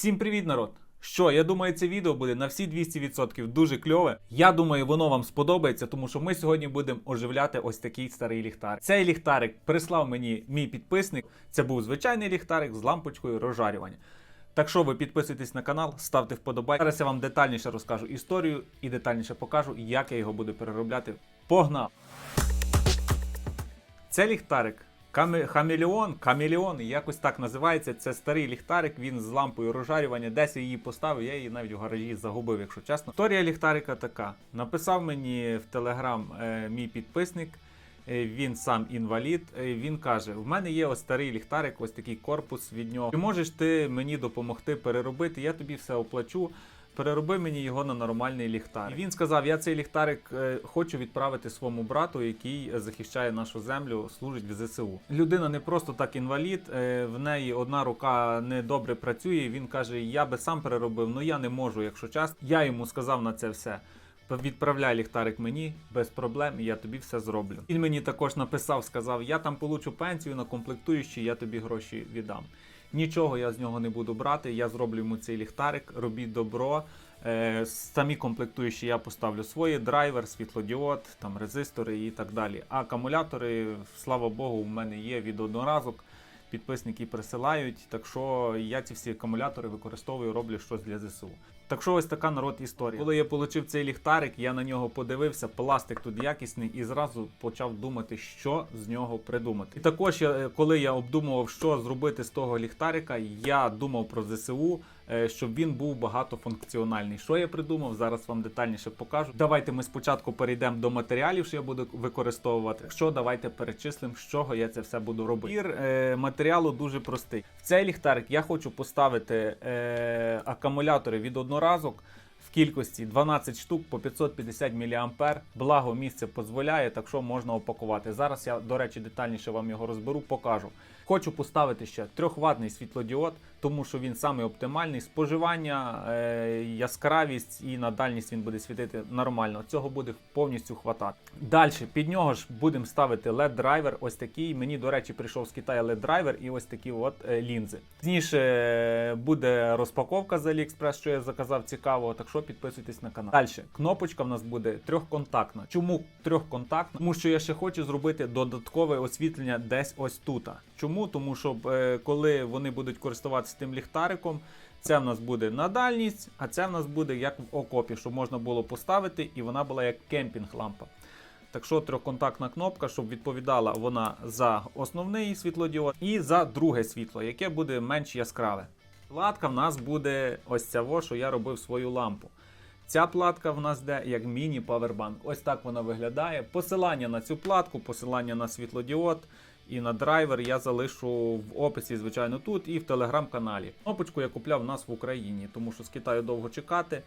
Всім привіт, народ! Що, я думаю, це відео буде на всі 200% дуже кльове. Я думаю, воно вам сподобається, тому що ми сьогодні будемо оживляти ось такий старий ліхтарик. Цей ліхтарик прислав мені мій підписник. Це був звичайний ліхтарик з лампочкою розжарювання. Так що ви підписуйтесь на канал, ставте вподобайки. Зараз я вам детальніше розкажу історію і детальніше покажу, як я його буду переробляти. Погнав! Це ліхтарик. Каме- Хамелеон, камелеон, якось так називається. Це старий ліхтарик, він з лампою розжарювання. Десь я її поставив, я її навіть в гаражі загубив, якщо чесно. Історія ліхтарика така. Написав мені в телеграм е, мій підписник. е, Він сам інвалід. е, Він каже: В мене є ось старий ліхтарик, ось такий корпус від нього. Чи можеш ти мені допомогти переробити? Я тобі все оплачу. Перероби мені його на нормальний ліхтарик. І він сказав: я цей ліхтарик е, хочу відправити своєму брату, який е, захищає нашу землю, служить в ЗСУ. Людина не просто так інвалід, е, в неї одна рука не добре працює. Він каже: Я би сам переробив, але я не можу, якщо час. Я йому сказав на це все. Відправляй ліхтарик мені без проблем, я тобі все зроблю. Він мені також написав, сказав: Я там получу пенсію на комплектуючі, я тобі гроші віддам. Нічого я з нього не буду брати. Я зроблю йому цей ліхтарик, робіть добро. Е, самі комплектуючі я поставлю свої драйвер, світлодіод, там резистори і так далі. А акумулятори, слава Богу, в мене є від одноразок. Підписники присилають, так що я ці всі акумулятори використовую, роблю щось для ЗСУ. Так що ось така народ історія. Коли я отримав цей ліхтарик, я на нього подивився, пластик тут якісний, і зразу почав думати, що з нього придумати. І також е, коли я обдумував, що зробити з того ліхтарика, я думав про ЗСУ, е, щоб він був багатофункціональний. Що я придумав? Зараз вам детальніше покажу. Давайте ми спочатку перейдемо до матеріалів, що я буду використовувати. Що давайте перечислимо, з чого я це все буду робити. Пір е, матеріалу дуже простий. В цей ліхтарик я хочу поставити е, акумулятори від одноразок. В кількості 12 штук по 550 мА. Благо місце дозволяє, так що можна опакувати. Зараз я, до речі, детальніше вам його розберу, покажу. Хочу поставити ще 3-ваттний світлодіод, тому що він саме оптимальний. Споживання, е, яскравість і на дальність він буде світити нормально. Цього буде повністю хватати. Далі під нього ж будемо ставити led драйвер Ось такий. Мені, до речі, прийшов з Китаю led драйвер і ось такі от е, лінзи. Пізніше е, буде розпаковка з AliExpress, що я заказав цікавого. Так що підписуйтесь на канал. Далі кнопочка в нас буде трьохконтактна. Чому трьохконтактна? Тому що я ще хочу зробити додаткове освітлення десь ось тут. Чому? Тому що е, коли вони будуть користуватися тим ліхтариком. Це в нас буде на дальність, а це в нас буде як в окопі, щоб можна було поставити, і вона була як кемпінг-лампа. Так що трьохконтактна кнопка, щоб відповідала вона за основний світлодіод і за друге світло, яке буде менш яскраве. Платка в нас буде ось ця, во, що я робив свою лампу. Ця платка в нас йде як міні-павербанк. Ось так вона виглядає. Посилання на цю платку, посилання на світлодіод і на драйвер я залишу в описі, звичайно, тут і в телеграм-каналі. Кнопочку я купляв в нас в Україні, тому що з Китаю довго чекати.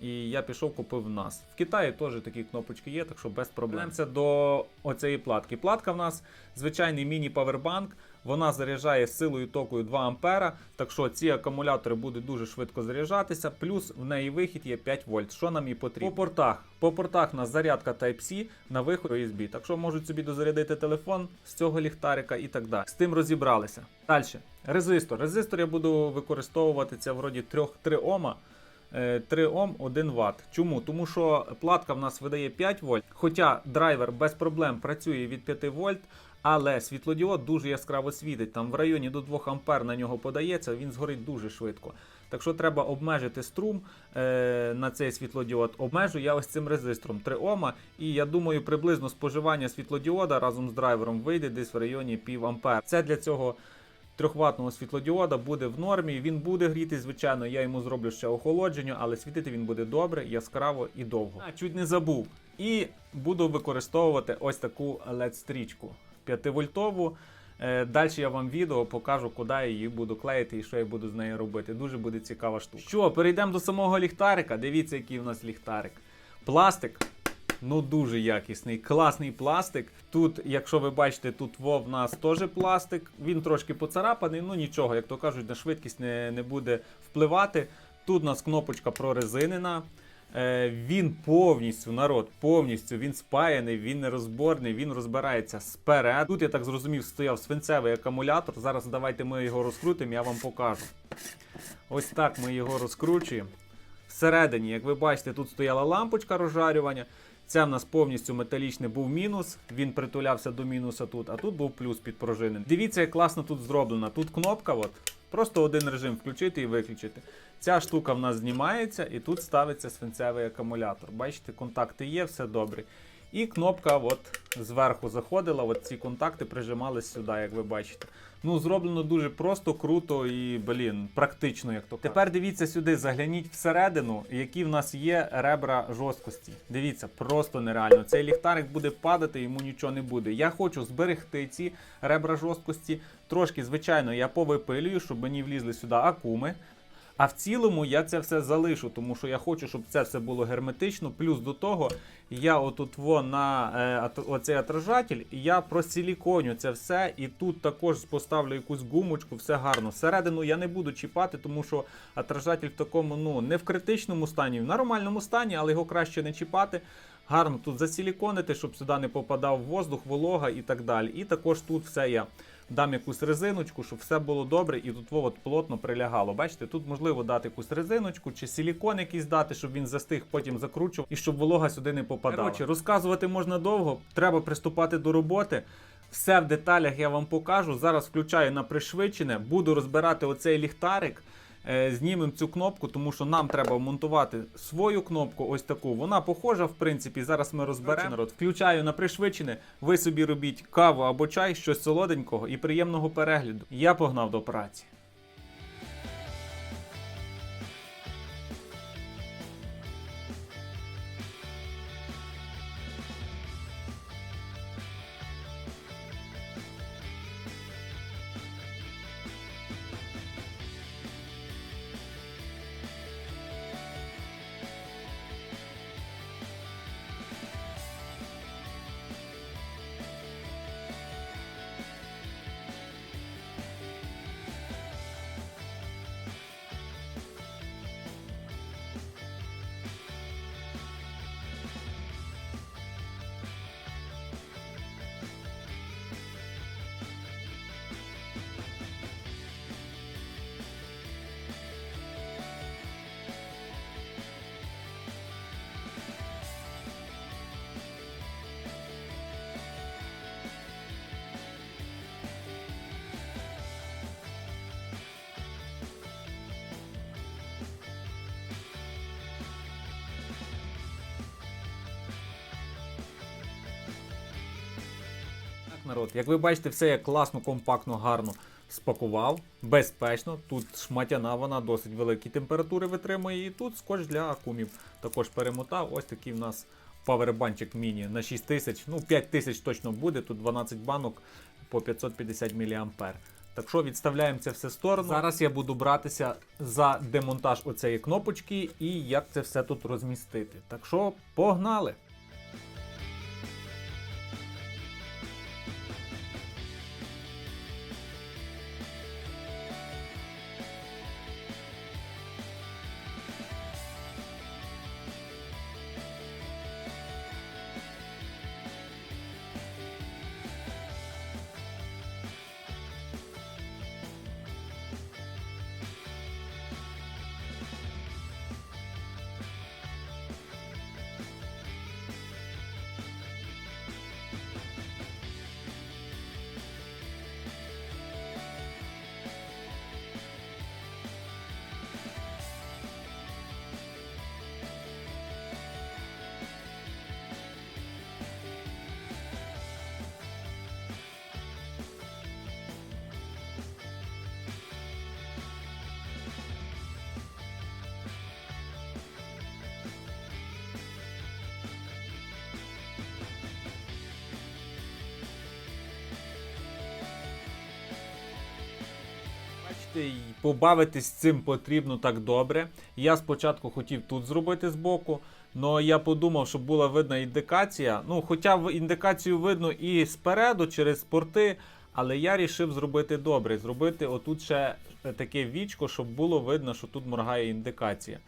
І я пішов, купив в нас. В Китаї теж такі кнопочки є, так що без проблем. Це до оцієї платки. Платка в нас звичайний міні-павербанк. Вона заряджає силою токою 2 А, так що ці акумулятори будуть дуже швидко заряджатися. Плюс в неї вихід є 5 вольт. Що нам і потрібно? По портах. По портах у нас зарядка Type-C на виход USB. Так що можуть собі дозарядити телефон з цього ліхтарика і так далі. З тим розібралися. Далі. Резистор. Резистор я буду використовувати це вроді 3 Ома. 3 Ом 1 Вт. Чому? Тому що платка в нас видає 5 вольт, хоча драйвер без проблем працює від 5 вольт, але світлодіод дуже яскраво світить. Там в районі до 2 ампер на нього подається, він згорить дуже швидко. Так що треба обмежити струм е, на цей світлодіод. Обмежу я ось цим резистором 3 Ома. І я думаю, приблизно споживання світлодіода разом з драйвером вийде десь в районі пів ампер. Це для цього. Трьохватного світлодіода буде в нормі, він буде гріти, звичайно, я йому зроблю ще охолодження, але світити він буде добре, яскраво і довго. А, чуть не забув. І буду використовувати ось таку LED-стрічку 5-вольтову. Е, Далі я вам відео покажу, куди я її буду клеїти і що я буду з нею робити. Дуже буде цікава штука. Що, перейдемо до самого ліхтарика. Дивіться, який у нас ліхтарик. Пластик. Ну, дуже якісний, класний пластик. Тут, якщо ви бачите, тут во в нас теж пластик. Він трошки поцарапаний, ну нічого, як то кажуть, на швидкість не, не буде впливати. Тут у нас кнопочка прорезинена. Е, Він повністю народ, повністю він спаяний, він нерозборний, він розбирається сперед. Тут я так зрозумів, стояв свинцевий акумулятор. Зараз давайте ми його розкрутимо, я вам покажу. Ось так ми його розкручуємо. Всередині, як ви бачите, тут стояла лампочка розжарювання. Це в нас повністю металічний був мінус, він притулявся до мінуса тут, а тут був плюс під пружини. Дивіться, як класно тут зроблено. Тут кнопка, от, просто один режим включити і виключити. Ця штука в нас знімається і тут ставиться свинцевий акумулятор. Бачите, контакти є, все добре. І кнопка от зверху заходила, от ці контакти прижимались сюди, як ви бачите. Ну, зроблено дуже просто, круто і, блін, практично, як то. Тепер дивіться сюди, загляніть всередину, які в нас є ребра жорсткості. Дивіться, просто нереально. Цей ліхтарик буде падати, йому нічого не буде. Я хочу зберегти ці ребра жорсткості. Трошки, звичайно, я повипилюю, щоб мені влізли сюди акуми. А в цілому я це все залишу, тому що я хочу, щоб це все було герметично. Плюс до того, я отут во на е, оцей отражатель, я просиліконю це все, і тут також поставлю якусь гумочку, все гарно. Всередину я не буду чіпати, тому що отражатель в такому, ну, не в критичному стані, в нормальному стані, але його краще не чіпати. Гарно тут засиліконити, щоб сюди не попадав воздух, волога і так далі. І також тут все я дам якусь резиночку, щоб все було добре і тут вот от плотно прилягало. Бачите, тут можливо дати якусь резиночку чи силікон якийсь дати, щоб він застиг, потім закручував і щоб волога сюди не попадала. Коротше, розказувати можна довго, треба приступати до роботи. Все в деталях я вам покажу. Зараз включаю на пришвидшене, буду розбирати оцей ліхтарик. Е, Знімемо цю кнопку, тому що нам треба монтувати свою кнопку, ось таку. Вона похожа, в принципі. Зараз ми розберемо. Народ, включаю на пришвидшене. Ви собі робіть каву або чай, щось солоденького і приємного перегляду. Я погнав до праці. Народ, як ви бачите, все я класно, компактно, гарно спакував, безпечно. Тут шматяна, вона досить великі температури витримує. І тут скотч для акумів також перемотав. Ось такий в нас павербанчик міні на 6000, ну 5000 точно буде. Тут 12 банок по 550 мА. Так що відставляємо це все в сторону. Зараз я буду братися за демонтаж оцеї кнопочки і як це все тут розмістити. Так що погнали! Побавитись з цим потрібно так добре. Я спочатку хотів тут зробити збоку, але я подумав, щоб була видна індикація. Ну, хоча індикацію видно і спереду через порти, але я рішив зробити добре. Зробити отут ще таке вічко, щоб було видно, що тут моргає індикація.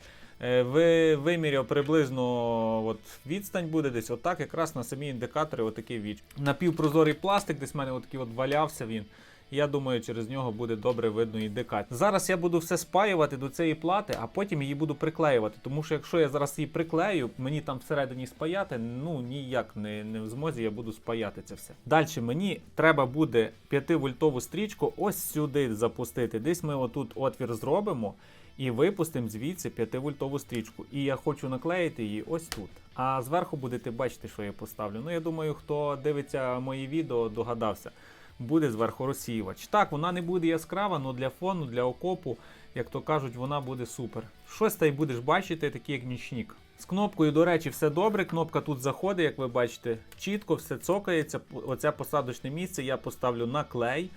Е, ви виміряв приблизно от, відстань буде десь отак, якраз на самі індикатори отакий віч. Напівпрозорий пластик, десь в мене отакий от валявся він. Я думаю, через нього буде добре видно і індикацію. Зараз я буду все спаювати до цієї плати, а потім її буду приклеювати. Тому що якщо я зараз її приклею, мені там всередині спаяти, ну ніяк не, не в змозі я буду спаяти це все. Далі мені треба буде 5 вольтову стрічку ось сюди запустити. Десь ми отут отвір зробимо. І випустимо звідси 5-вольтову стрічку. І я хочу наклеїти її ось тут. А зверху будете бачити, що я поставлю. Ну я думаю, хто дивиться мої відео, догадався. Буде зверху розсіювач. Так, вона не буде яскрава, але для фону, для окопу, як то кажуть, вона буде супер. Щось та й будеш бачити, такий як нічник. З кнопкою, до речі, все добре. Кнопка тут заходить, як ви бачите, чітко все цокається. Оце посадочне місце я поставлю на клей.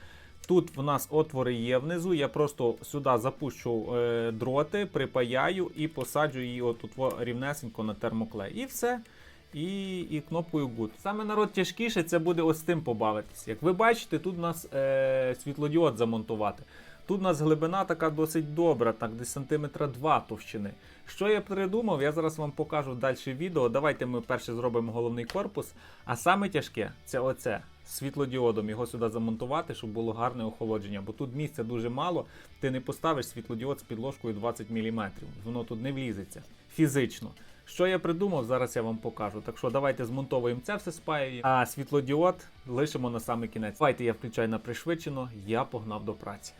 Тут в нас отвори є внизу. Я просто сюди запущу е, дроти, припаяю і посаджу її отут рівнесенько на термоклей. І все. І, і кнопкою Good. Саме народ тяжкіше це буде ось з тим побавитись. Як ви бачите, тут у нас е, світлодіод замонтувати. Тут у нас глибина така досить добра, так десь сантиметра 2 товщини. Що я придумав, я зараз вам покажу далі відео. Давайте ми перше зробимо головний корпус. А саме тяжке це оце світлодіодом. Його сюди замонтувати, щоб було гарне охолодження. Бо тут місця дуже мало. Ти не поставиш світлодіод з підложкою 20 мм. Воно тут не влізеться фізично. Що я придумав, зараз я вам покажу. Так що давайте змонтовуємо це все спаюємо, а світлодіод лишимо на самий кінець. Давайте я включаю на пришвидшено, я погнав до праці.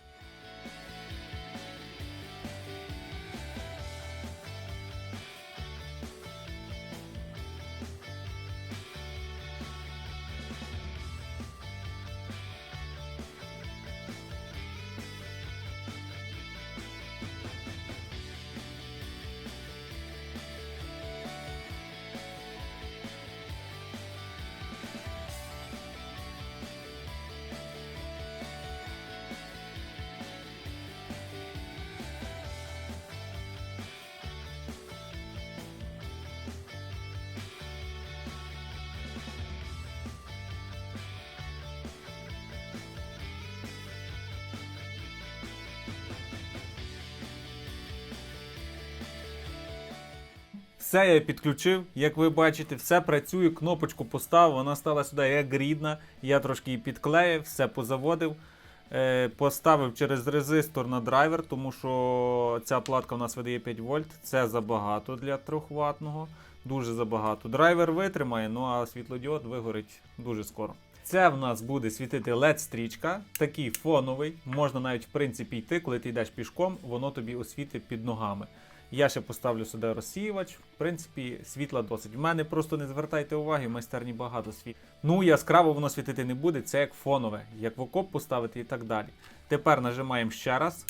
Все я підключив, як ви бачите, все працює, кнопочку поставив, вона стала сюди як рідна. Я трошки її підклеїв, все позаводив. Е, поставив через резистор на драйвер, тому що ця платка у нас видає 5 вольт. Це забагато для 3 ватного. Дуже забагато. Драйвер витримає, ну а світлодіод вигорить дуже скоро. Це в нас буде світити LED-стрічка, такий фоновий. Можна навіть в принципі йти, коли ти йдеш пішком, воно тобі освітить під ногами. Я ще поставлю сюди розсіювач. В принципі, світла досить. В мене просто не звертайте уваги, в майстерні багато світ. Ну, яскраво воно світити не буде, це як фонове, як в окоп поставити і так далі. Тепер нажимаємо ще раз.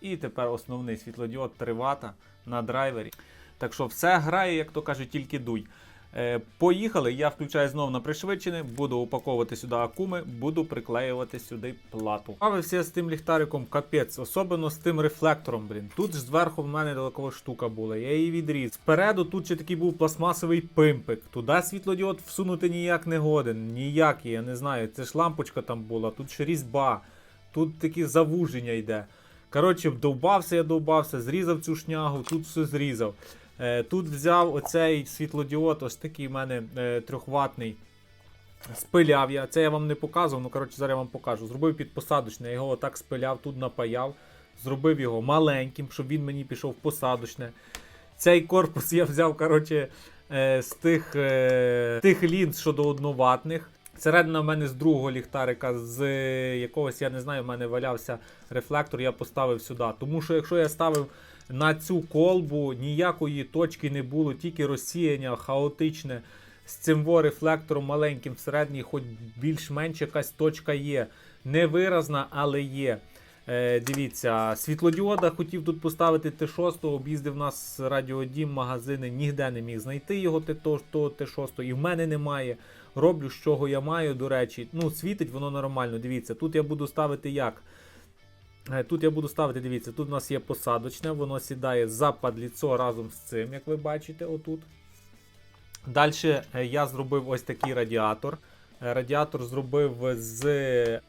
І тепер основний світлодіод 3 Вт на драйвері. Так що все грає, як то кажуть, тільки дуй. Е, поїхали, я включаю знову на пришвидшене, буду упаковувати сюди акуми, буду приклеювати сюди плату. Бавився з тим ліхтариком капець, особливо з тим рефлектором. блін. Тут ж зверху в мене далекова штука була, я її відріз. Спереду тут ще такий був пластмасовий пимпик. Туди світлодіод всунути ніяк не годен. Ніякий, я не знаю. Це ж лампочка там була, тут ще різьба, тут такі завуження йде. Коротше, довбався, я довбався, зрізав цю шнягу, тут все зрізав. Е, Тут взяв оцей світлодіод, ось такий в мене е, трьохватний. Спиляв я. Це я вам не показував, ну коротше, зараз я вам покажу. Зробив підпосадочне, я його отак спиляв, тут напаяв. Зробив його маленьким, щоб він мені пішов посадочне. Цей корпус я взяв коротше, е, з тих, тих лінз щодо одноватних. Середина в мене з другого ліхтарика, з якогось, я не знаю, в мене валявся рефлектор, я поставив сюди. Тому що якщо я ставив на цю колбу, ніякої точки не було, тільки розсіяння хаотичне. З цим во рефлектором маленьким всередині, хоч більш-менш якась точка є. Невиразна, але є. Е, дивіться, світлодіода хотів тут поставити Т6, об'їздив нас радіодім, магазини, ніде не міг знайти його Т6, і в мене немає. Роблю, з чого я маю, до речі. Ну, світить воно нормально. Дивіться, тут я буду ставити як? Е, Тут я буду ставити, дивіться, тут у нас є посадочне, воно сідає за падліцо разом з цим, як ви бачите, отут. Далі я зробив ось такий радіатор. Е, Радіатор зробив з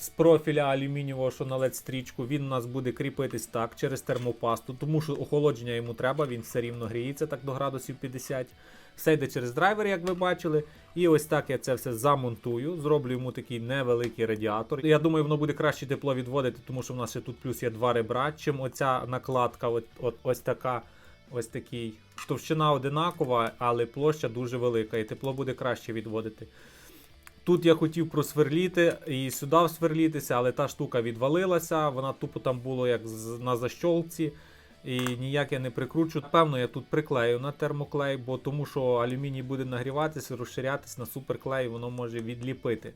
з профіля алюмінієвого, що на led стрічку. Він у нас буде кріпитись так через термопасту, тому що охолодження йому треба, він все рівно гріється так до градусів 50. Все йде через драйвер, як ви бачили. І ось так я це все замонтую. Зроблю йому такий невеликий радіатор. Я думаю, воно буде краще тепло відводити, тому що в нас ще тут плюс є два ребра, чим оця накладка, от, от, ось така. Ось такий. Товщина одинакова, але площа дуже велика, і тепло буде краще відводити. Тут я хотів просверліти і сюди сверлітися, але та штука відвалилася. Вона тупо там було як на защолці. І ніяк я не прикручу. Певно, я тут приклею на термоклей, бо тому що алюміній буде нагріватися, розширятись на суперклей, воно може відліпити.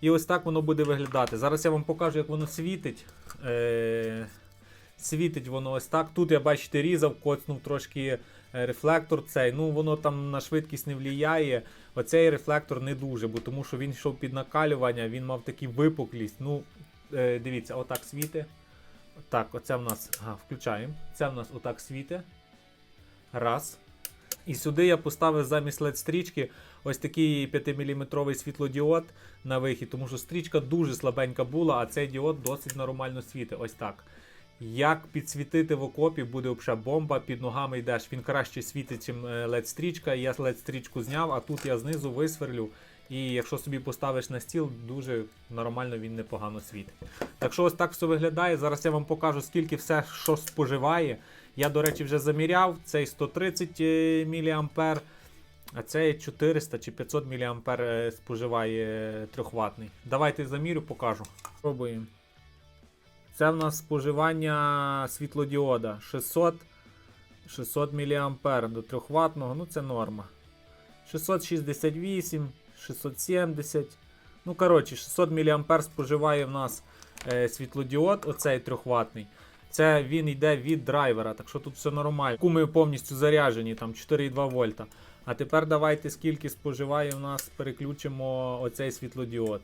І ось так воно буде виглядати. Зараз я вам покажу, як воно світить. Е- світить воно ось так. Тут я бачите, різав, коцнув трошки рефлектор цей. Ну воно там на швидкість не вліяє. Оцей рефлектор не дуже, бо тому що він йшов під накалювання, він мав таку випуклість. Ну, е, дивіться, отак світи. Так, оце в нас. Ага, включаємо. Це в нас отак світи. Раз. І сюди я поставив замість LED стрічки ось такий 5-мм світлодіод на вихід, тому що стрічка дуже слабенька була, а цей діод досить нормально світить. Ось так. Як підсвітити в окопі, буде взагалі бомба, під ногами йдеш. Він краще світить, ніж LED стрічка. Я LED стрічку зняв, а тут я знизу висверлю. І якщо собі поставиш на стіл, дуже нормально він непогано світить. Так що ось так все виглядає. Зараз я вам покажу, скільки все що споживає. Я, до речі, вже заміряв. Цей 130 мА, а цей 400 чи 500 мА е, споживає трьохватний. Давайте замірю, покажу. Пробуємо. Це в нас споживання світлодіода 600, 600 мА до трьохватного, ну це норма. 668, 670. Ну, коротше, 600 мА споживає в нас е, світлодіод, оцей трьохватний. Це він йде від драйвера, так що тут все нормально. Куми повністю заряджені, там 4,2 вольта. А тепер давайте скільки споживає в нас, переключимо оцей світлодіод.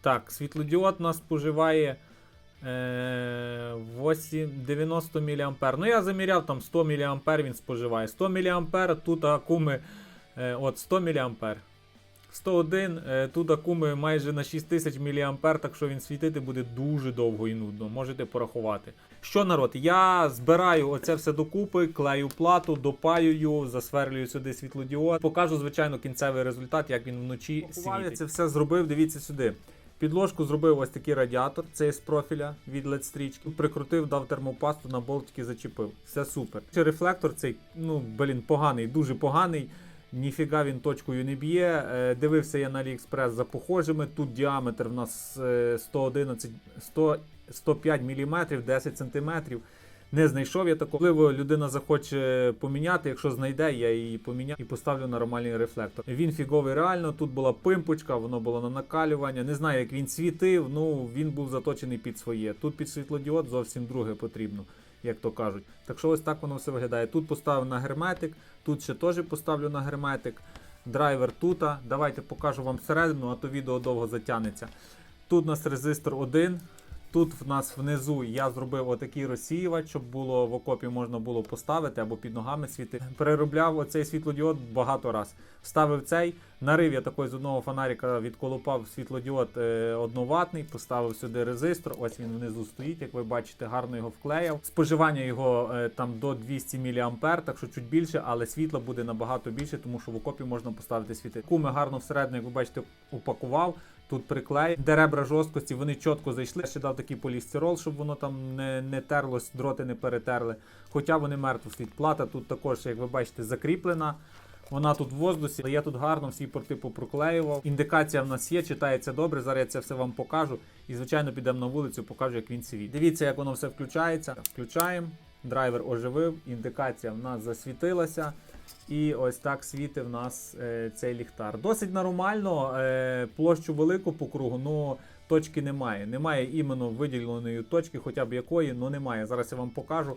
Так, світлодіод у нас споживає 8, 90 мА. Ну я заміряв там 100 мА він споживає. 100 мА, тут акуми е, от 100 мА. 101, е, тут акуми майже на 6000 мА, так що він світити буде дуже довго і нудно, можете порахувати. Що народ, я збираю оце все докупи, клею плату, допаюю, засверлюю сюди світлодіод. Покажу, звичайно, кінцевий результат, як він вночі світить. Це все зробив, дивіться сюди. Підложку зробив ось такий радіатор, це з профіля від LED стрічки. Прикрутив, дав термопасту, на болтики зачепив. Все супер. Ще рефлектор цей, ну блін, поганий, дуже поганий. Ніфіга він точкою не б'є. Е, Дивився я на AliExpress за похожими. Тут діаметр в нас е, 111, 100, 105 мм, 10 см. Не знайшов я такого. Можливо, людина захоче поміняти. Якщо знайде, я її поміняю і поставлю нормальний рефлектор. Він фіговий реально. Тут була пимпочка, воно було на накалювання. Не знаю, як він світив. Ну він був заточений під своє. Тут під світлодіод зовсім друге потрібно, як то кажуть. Так що ось так воно все виглядає. Тут поставив на герметик, тут ще теж поставлю на герметик. Драйвер тут. Давайте покажу вам всередину, а то відео довго затягнеться. Тут у нас резистор 1. Тут в нас внизу я зробив отакий розсіювач, щоб було в окопі можна було поставити або під ногами світити. Переробляв оцей світлодіод багато раз. Вставив цей, нарив я такий з одного фонарика, відколупав світлодіод е, одноватний, поставив сюди резистор. Ось він внизу стоїть, як ви бачите, гарно його вклеяв. Споживання його е, там до 200 мА, так що чуть більше, але світла буде набагато більше, тому що в окопі можна поставити світи. Куми гарно всередину, як ви бачите, упакував. Тут приклеїв, де ребра жорсткості, вони чітко зайшли. Ще дав такий полістирол, щоб воно там не, не терлось, дроти не перетерли. Хоча вони мертво стоять. Плата тут також, як ви бачите, закріплена. Вона тут в воздусі, але я тут гарно всі порти попроклеював. Індикація в нас є, читається добре. Зараз я це все вам покажу. І, звичайно, підемо на вулицю, покажу, як він світить. Дивіться, як воно все включається. Включаємо. Драйвер оживив, індикація в нас засвітилася. І ось так світить в нас е, цей ліхтар. Досить нормально, е, площу велику по кругу, але точки немає. Немає іменно виділеної точки, хоча б якої, але немає. Зараз я вам покажу.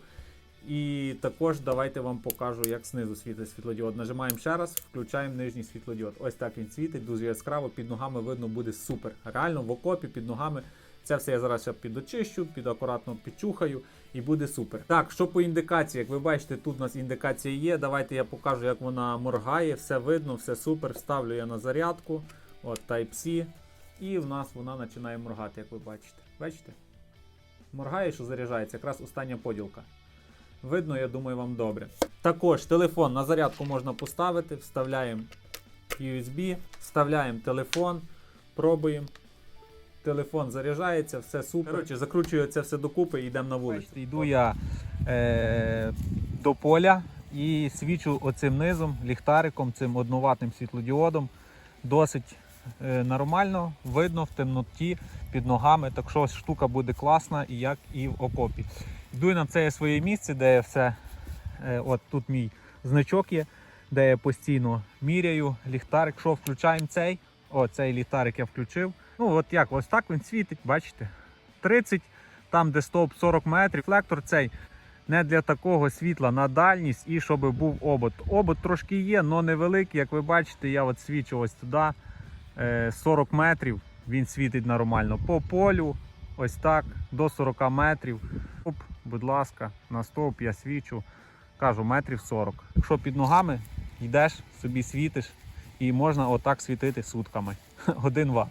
І також давайте вам покажу, як знизу світить світлодіод. Нажимаємо ще раз, включаємо нижній світлодіод. Ось так він світить, дуже яскраво, під ногами видно буде супер. Реально в окопі під ногами. Це все я зараз підочищу, під акуратно підчухаю і буде супер. Так, що по індикації, як ви бачите, тут у нас індикація є. Давайте я покажу, як вона моргає, все видно, все супер. Ставлю я на зарядку. От Type-C. І в нас вона починає моргати, як ви бачите. Бачите? Моргає, що заряджається, якраз остання поділка. Видно, я думаю, вам добре. Також телефон на зарядку можна поставити, вставляємо USB, вставляємо телефон, пробуємо. Телефон заряджається, все супер. Коротше, закручую це все докупи і йдемо на вулицю. Йду я е, до поля і свічу оцим низом, ліхтариком, цим одноватним світлодіодом. Досить е, нормально, видно в темноті під ногами. Так що штука буде класна, і як і в окопі. Йду я на це своє місце, де я все. Е, от тут мій значок є, де я постійно міряю ліхтарик. Що включаємо цей? О, цей ліхтарик я включив. Ну, от як, ось так він світить, бачите? 30, там де стовп 40 метрів. Флектор цей не для такого світла на дальність і щоб був обод. Обод трошки є, але невеликий. Як ви бачите, я от свічу ось туди е, 40 метрів. Він світить нормально. По полю, ось так, до 40 метрів. Оп, будь ласка, на стовп я свічу. Кажу, метрів 40. Якщо під ногами йдеш, собі світиш, і можна отак світити сутками. Один ват.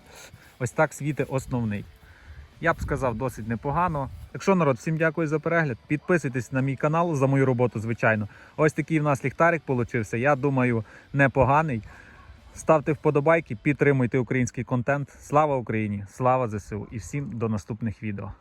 Ось так світить основний. Я б сказав, досить непогано. Якщо народ, всім дякую за перегляд. Підписуйтесь на мій канал за мою роботу, звичайно. Ось такий в нас ліхтарик получився. Я думаю, непоганий. Ставте вподобайки, підтримуйте український контент. Слава Україні! Слава ЗСУ! І всім до наступних відео.